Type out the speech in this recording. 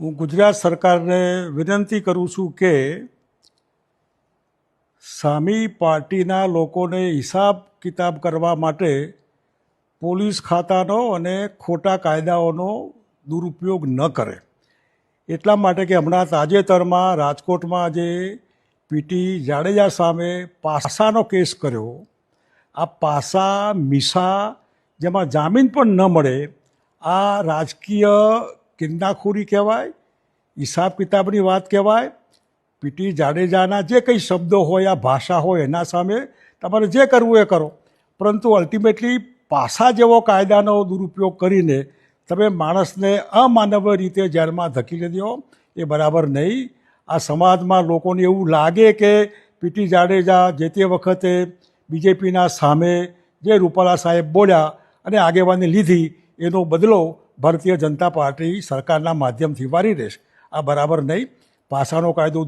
હું ગુજરાત સરકારને વિનંતી કરું છું કે સામી પાર્ટીના લોકોને હિસાબ કિતાબ કરવા માટે પોલીસ ખાતાનો અને ખોટા કાયદાઓનો દુરુપયોગ ન કરે. એટલા માટે કે હમણાં તાજેતરમાં રાજકોટમાં જે પીટી જાડેજા સામે પાસાનો કેસ કર્યો. આ પાસા, મીસા જેમાં જામીન પણ ન મળે, આ રાજકીય કિન્નાખોરી કહેવાય, હિસાબ કિતાબની વાત કહેવાય, પીટી જાડેજાના જે કંઈ શબ્દો હોય, આ ભાષા હોય, એના સામે તમારે જે કરવું એ કરો. પરંતુ અલ્ટિમેટલી પાસા જેવો કાયદાનો દુરુપયોગ કરીને તમે માણસને અમાનવીય રીતે જેલમાં ધકેલી દો એ બરાબર નહીં. આ સમાજમાં લોકોને એવું લાગે કે પીટી જાડેજા જે તે વખતે બીજેપીના સામે જે રૂપાલા સાહેબ બોલ્યા અને આગેવાની લીધી એનો બદલો ભારતીય જનતા પાર્ટી સરકારના માધ્યમથી વારી રહેશે આ બરાબર નહીં. પાસાનો કાયદો